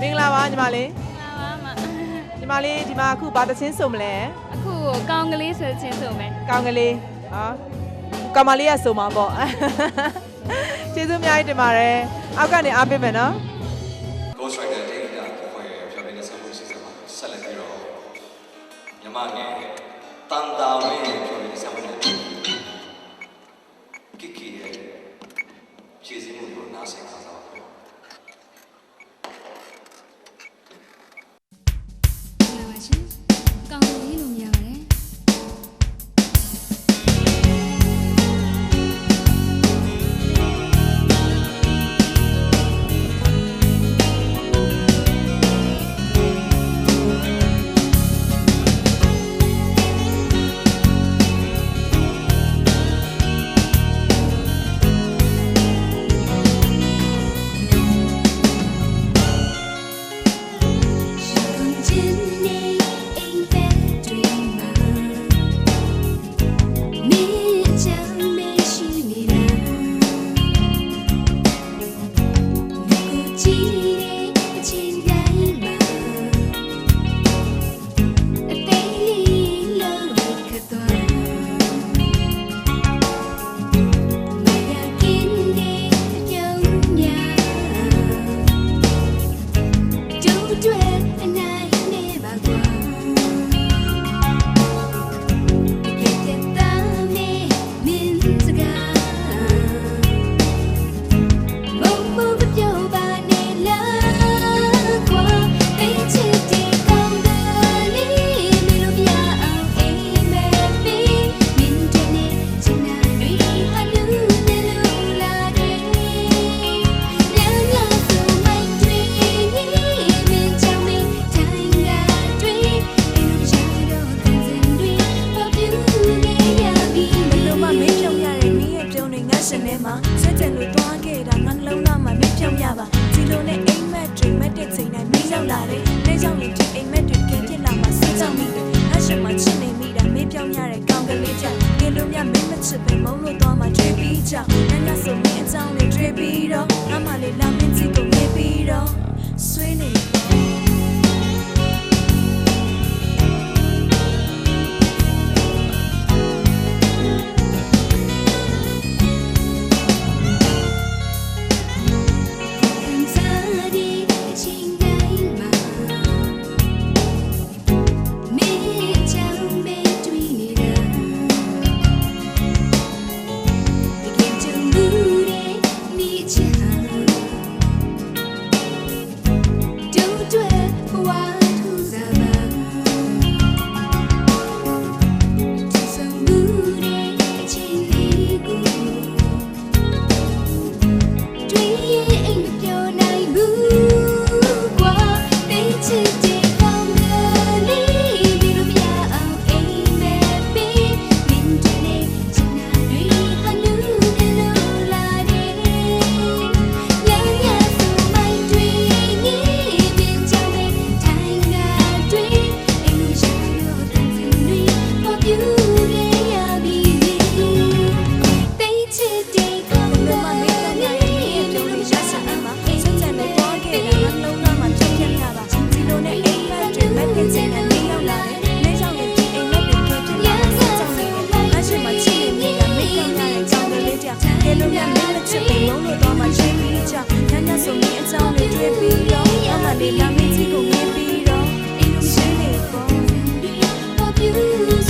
မင်္ဂလာပါညီမလေးပါမညီမလေးဒီမှာအခုဘာသချင်းဆိုမလဲအခုကောင်းကလေးဆိုချင်းဆိုမယ်ကောင်းကလေးဟာကောင်မလေးကဆိုမှာပေါ့ကျေးဇူးအများကြီးတင်ပါတယ်အောက်ကနေအားပေးမယ်နော် Ghost Rider ဒေတာဖွဲ့ရဖြောပြနေဆောင်မှုစီစဉ်မှာဆက်လက်ပြီးတော့မြမငယ်တန်တာဝင်းဖြောပြနေဆောင်မှုကီကီရဲ့ခြေစည်းမှုကိုနားဆင်ခါစားပါ တိုင်းမင်းရောက်လာတယ်လဲကြောင့်ရင်ဒီအိမ်မက်တွေကင်းပြစ်လာမှာစကြောက်မိတယ်ငါရှင်မှာချစ်နေမိတာမင်းဖြောင်းရတဲ့ကောင်းကလေးကြောင့်ဒီလိုမြမင်းမချစ်ပဲမုန်းလို့သွားမှတွေ့ပြီးကြောင့်ညညဆိုမင်းအကြောင်းလေးတွေ့ပြီးတော့ငါမှလေးလာမင်းကြည့်ကုန်နေပြီးတော့ လေးကြောင့်ကဲလို့မြမင်းမချစ်ပဲမုန်းလို့သွားမှချိန်ပြီးကြောင့်ညညဆိုမင်းအကြောင်းလေးတွေ့ပြီးတော့အမှလေးလာမင်းကြည့်ကုန်နေပြီးတော့အိမ်လုံးရှင်းနေပေါ့ပေါ်ပြူခဲ့